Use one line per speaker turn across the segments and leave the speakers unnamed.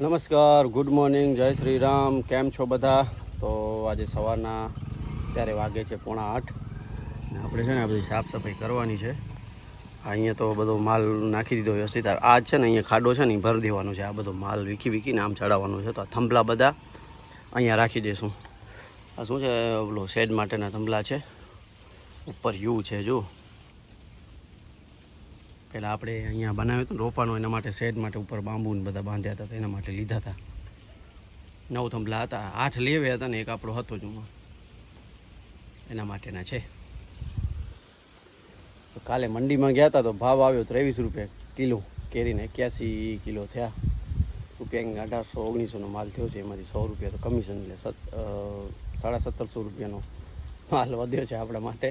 નમસ્કાર, good morning, જય શ્રી રામ. કેમ છો બધા? તો આજે સવારના, અત્યારે વાગે છે પોણા આઠ. આપણે છે ને બધી સાફ સફાઈ કરવાની છે. અહીંયા તો બધો માલ નાખી દીધો વ્યવસ્થિત આ છે ને અહીંયા ખાડો છે ને એ ભરી દેવાનો છે. આ બધો માલ વીખી વીખીને આમ ચડાવવાનો છે. તો આ થંભલા બધા અહીંયા રાખી દઈશું આ શું છે, ઓલો શેડ માટેના થંભલા છે? ઉપર યુ છે જો પહેલાં આપણે અહીંયા બનાવ્યું હતું રોપાનો, એના માટે શેડ માટે ઉપર બાંબુ ને બધા બાંધ્યા હતા એના માટે લીધા હતા. નવ થંભલા હતા, આઠ લેવ્યા હતા ને એક આપણો હતો જ એના માટેના છે. તો કાલે મંડીમાં ગયા હતા તો ભાવ આવ્યો ત્રેવીસ રૂપિયા કિલો, કેરીને એક્યાસી કિલો થયા. રૂપિયા અઢારસો, ઓગણીસોનો માલ થયો છે, એમાંથી સો રૂપિયા તો કમિશન એટલે સાડા સત્તરસો રૂપિયાનો માલ વધ્યો છે આપણા માટે.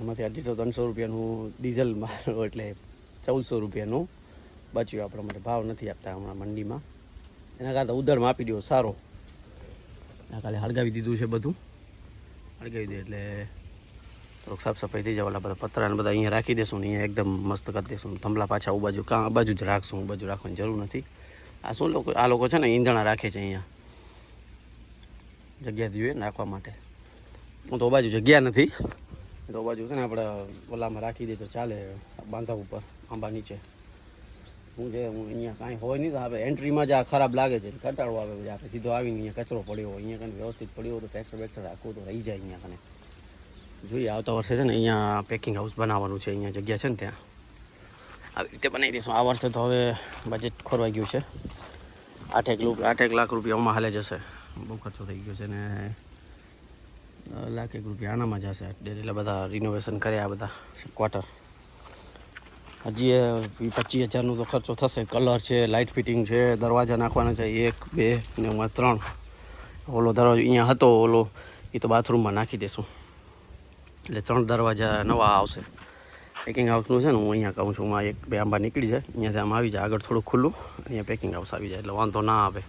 એમાંથી અઢીસો ત્રણસો રૂપિયાનું ડીઝલ મારો એટલે ચૌદસો રૂપિયાનું બચ્યું આપણા માટે. ભાવ નથી આપતા હમણાં મંડીમાં. એના કરતાં ઉધડમાં આપી દો, સારો. એના કાલે હળગાવી દીધું છે બધું. હળગાવી દે એટલે થોડુંક સાફ સફાઈ થઈ ઓલા બધા પતરાને બધા અહીંયા રાખી દેશું ને અહીંયા એકદમ મસ્ત કરી દેશું. થંભલા પાછા બાજુ કાં બાજુ જ રાખશું બાજુ રાખવાની જરૂર નથી. આ શું લોકો, આ લોકો છે ને ઈંધણા રાખે છે અહીંયા. જગ્યા જોઈએ ને રાખવા માટે. હું તો બાજુ જગ્યા નથી. તો બાજુ છે ને આપણે ઓલામાં રાખી દે તો ચાલે, બાંધા ઉપર, આંબા નીચે. હું જે, હું અહીંયા કાંઈ હોય નહીં, તો આપણે એન્ટ્રીમાં જ આ ખરાબ લાગે છે. કંટાળો આવે આપણે સીધો આવીને અહીંયા કચરો પડ્યો હોય, અહીંયા કને વ્યવસ્થિત પડ્યો તો ટ્રેક્ટર બેક્ટર રાખવું તો રહી જાય અહીંયા કને. જોઈએ, આવતા વર્ષે છે ને અહીંયા પેકિંગ હાઉસ બનાવવાનું છે, અહીંયા જગ્યા છે ને ત્યાં. આવી રીતે બનાવી દઈશું. આ વર્ષે તો હવે બજેટ ખોરવાઈ ગયું છે. આઠેક આઠેક લાખ રૂપિયા હાલે જશે. બહુ ખર્ચો થઈ ગયો છે ને. લાખ એક રૂપિયા આનામાં જશે એટલે બધા રિનોવેશન કર્યા બધા. ક્વાર્ટર હજી એ પચીસ હજારનો તો ખર્ચો થશે. કલર છે લાઇટ ફિટિંગ છે દરવાજા નાખવાના છે એક બે ને એમાં ત્રણ. ઓલો દરવાજો અહીંયા હતો ઓલો એ તો બાથરૂમમાં નાખી દેશું. એટલે ત્રણ દરવાજા નવા આવશે. પેકિંગ હાઉસનું છે ને હું અહીંયા કહું છું માં એક બે આંબા નીકળી જાય. અહીંયાથી આમ આવી જાય. આગળ થોડું ખુલ્લું અહીંયા પેકિંગ હાઉસ આવી જાય. એટલે વાંધો ના આવે.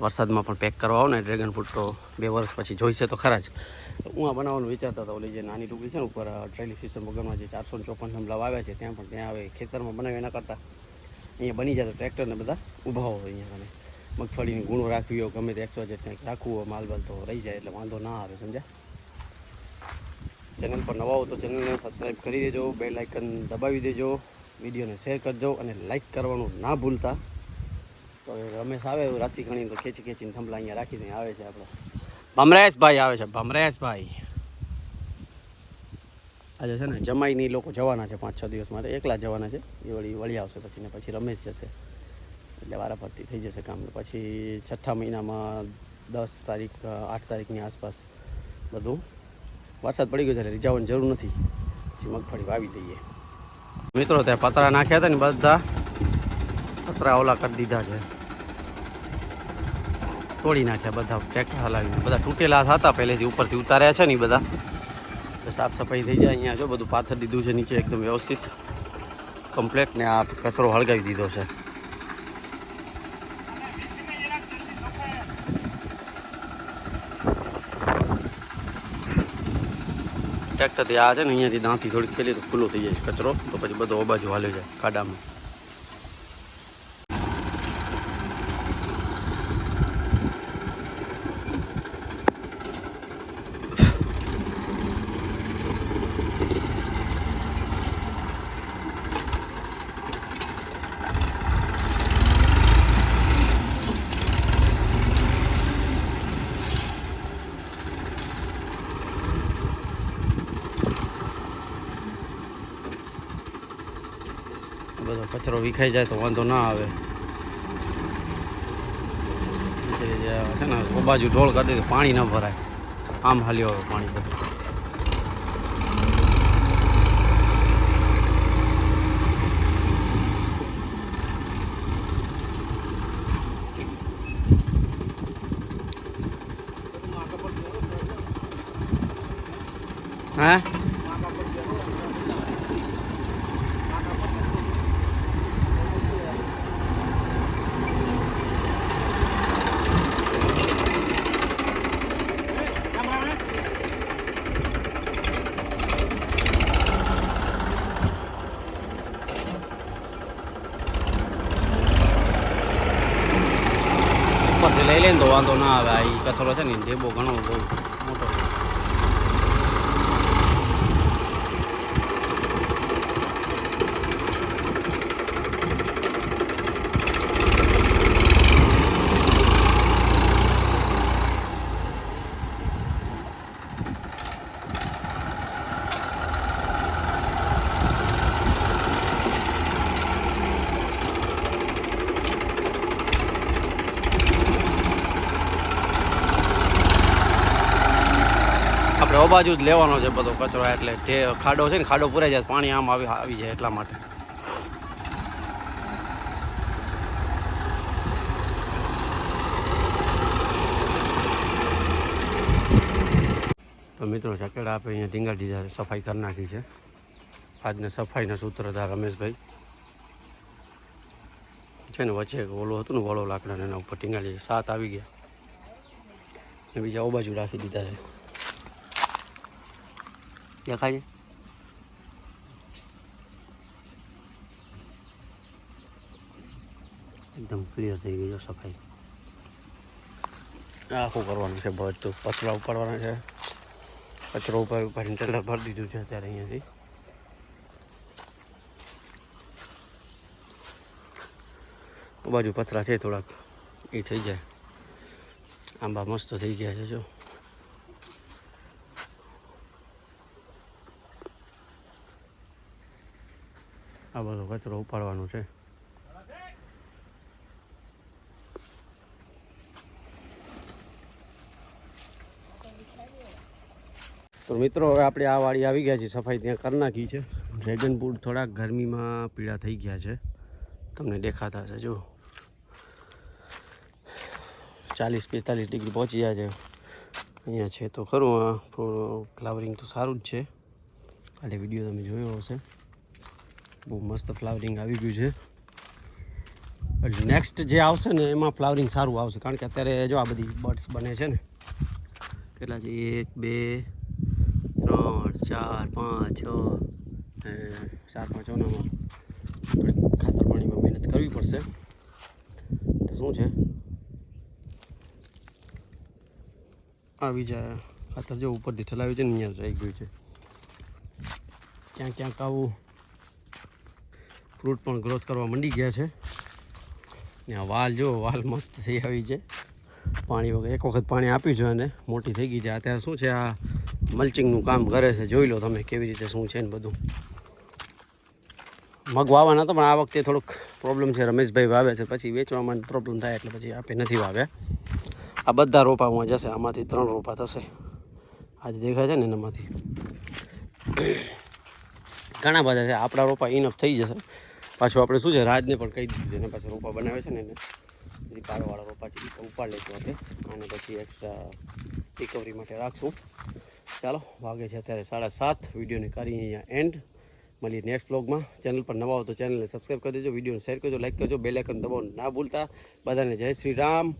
વરસાદમાં પણ પેક કરવા આવો ને ડ્રેગન ફ્રૂટ તો બે વર્ષ પછી જોઈશે તો ખરા જ. હું આ બનાવવાનું વિચારતા હતા, ઓલી જે નાની ટુકડી છે ને ઉપર ટ્રેલી સિસ્ટમ વગરમાં જે ચારસો ચોપન થંભલા આવ્યા છે, ત્યાં પણ, ત્યાં હવે ખેતરમાં બનાવે એના કરતાં. અહીંયા બની જાય તો ટ્રેક્ટરને બધા, ઊભા હોય અહીંયા મને. મગફળીની ગુણો રાખવી હોય, ગમે તે એકસો જે ત્યાં રાખવું હોય, માલ બાલ તો રહી જાય એટલે વાંધો ના આવે, સમજ્યા? ચેનલ પર નવા હો તો ચેનલને સબસ્ક્રાઈબ કરી દેજો બે લાઇકન દબાવી દેજો, વિડીયોને શેર કરજો અને લાઇક કરવાનું ના ભૂલતા. તો રમેશ આવે એવું રાશિ ઘણી તો ખેંચી ખેંચીને થંભલા અહીંયા રાખીને આવે છે આપણે. ભમરેશભાઈ આવે છે. ભમરેશભાઈ. આજે છે ને જમાઈની લોકો જવાના છે પાંચ છ દિવસ માટે. એકલા જવાના છે. એ વળી વળી આવશે પછી ને પછી રમેશ જશે. એટલે વારાફરતી થઈ જશે કામ. પછી છઠ્ઠા મહિનામાં દસ તારીખ આઠ તારીખની આસપાસ બધું વરસાદ પડી ગયો છે એટલે રીઝાવાની જરૂર નથી. પછી મગફળી વાવી દઈએ. મિત્રો ત્યાં પતરા નાખ્યા હતા ને બધા. પતરા ઓલા કરી દીધા છે. તોડી નાખ્યા બધા ટ્રેક્ટર હલાવીને. બધા તૂટેલા હતા પહેલેથી, ઉપરથી ઉતાર્યા છે ને બધા. સાફ સફાઈ થઈ જાય અહીંયા જો, બધું પાથર દીધું છે, નીચે એકદમ વ્યવસ્થિત. કમ્પ્લેટ ને આ કચરો હળગાવી દીધો છે. ટ્રેક્ટરથી આ છે ને, અહીંયાથી દાંતી થોડીક ખેલી તો ખુલ્લો થઈ જાય કચરો, તો પછી બધો આ બાજુ હાલ્યો જાય ખાડામાં બધો કચરો વિખાઈ જાય તો વાંધો ના આવે. છે ને બાજુ ઢોળ કરી દે, પાણી ન ભરાય. આમ હાલ્યો આવે પાણી બધું. હે લઈ લે ને તો વાંધો ના આવે આ કચરો છે ને ઈ બહુ ઘણો બહુ મોટો છે આપણે અબાજુ બાજુ જ લેવાનો છે બધો કચરો, એટલે જે ખાડો છે ને, ખાડો પૂરાઈ જાય, પાણી આમ આવી આવી જાય એટલા માટે. તો મિત્રો ચકેડા આપણે અહીંયા ઢીંગા દીધા સફાઈ કરી નાખી છે. આજના સફાઈના સૂત્રધાર રમેશભાઈ. છે ને, વચ્ચે ઓલો હતું ને, વળો લાકડાને એના ઉપર ટીંગાડી સાત આવી ગયા. ને બીજા ઓ બાજુ રાખી દીધા છે. દેખાય છે? એકદમ ક્લિયર થઈ ગયું સફાઈ. આખું કરવાનું છે બધું પતરા ઉપાડવાના છે. કચરો ઉપર ઉપાડીને ટેલર ભરી દીધું છે અત્યારે અહીંયાથી. બાજુ પતરા છે થોડાક. એ થઈ જાય. આંબા મસ્ત થઈ ગયા છે જો. આ બધો કચરો ઉપાડવાનો છે. તો મિત્રો, હવે આપણે આ વાડી આવી ગયા છે સફાઈ ત્યાં કરી નાખી છે. ડ્રેગન ફ્રૂટ થોડાક ગરમીમાં પીળા થઈ ગયા છે. તમને દેખાતા હશે જો ચાલીસ પિસ્તાલીસ ડિગ્રી પહોંચી ગયા છે. અહીંયા છે તો ખરું, આ ફ્લાવરિંગ તો સારું જ છે. કાલે વીડિયો તમે જોયો હશે. બહુ મસ્ત ફ્લાવરિંગ આવી ગયું છે. નેક્સ્ટ જે આવશે ને, એમાં ફ્લાવરિંગ સારું આવશે. કારણ કે અત્યારે જો આ બધી બર્ડ્સ બને છે ને, કેટલા છે? એક, બે, ત્રણ, ચાર, પાંચ, છ ચાર, પાંચ ઓનામાં થોડીક ખાતર પાણીમાં મહેનત કરવી પડશે. શું છે? આવી જાય ખાતર જો ઉપરથી ઠલાવ્યું છે ને, અહીંયા રહી ગયું છે. ક્યાંક ક્યાંક આવું ફ્રૂટ પણ ગ્રોથ કરવા માંડી ગયા છે. ને વાલ જો, વાલ મસ્ત થઈ આવી છે. પાણી વગર, એક વખત પાણી આપ્યું છે અને મોટી થઈ ગઈ છે. અત્યારે શું છે, આ મલ્ચિંગનું કામ કરે છે. જોઈ લો તમે કેવી રીતે શું છે ને બધું. મગ વાવવાના તો પણ આ વખતે થોડુંક પ્રોબ્લેમ છે. રમેશભાઈ વાવે છે. પછી વેચવામાં પ્રોબ્લેમ થાય એટલે પછી આપે નથી વાવ્યા. આ બધા રોપામાં જશે. આમાંથી ત્રણ રોપા થશે. આજે દેખાય છે ને એનામાંથી. ઘણા બધા છે. આપણા રોપા ઇનફ થઈ જશે. પાછું આપણે શું છે, રાજને પણ કહી દીધું એને પાછું રોપા બનાવે છે ને એને. પારવાળા રોપા છે ઉપાડ લઈશું આપણે. અને પછી એક્સ્ટ્રા રિકવરી માટે રાખશું. ચાલો, વાગે છે અત્યારે સાડા સાત. વિડીયોને કરી અહીંયા એન્ડ મળીએ નેક્સ્ટ વ્લોગમાં ચેનલ પર નવા હો તો ચેનલને સબસ્ક્રાઈબ કરી દેજો. વિડીયોને શેર કરજો લાઇક કરજો બેલ આઇકન દબાવવાનું ના ભૂલતા. બધાને જય શ્રી રામ.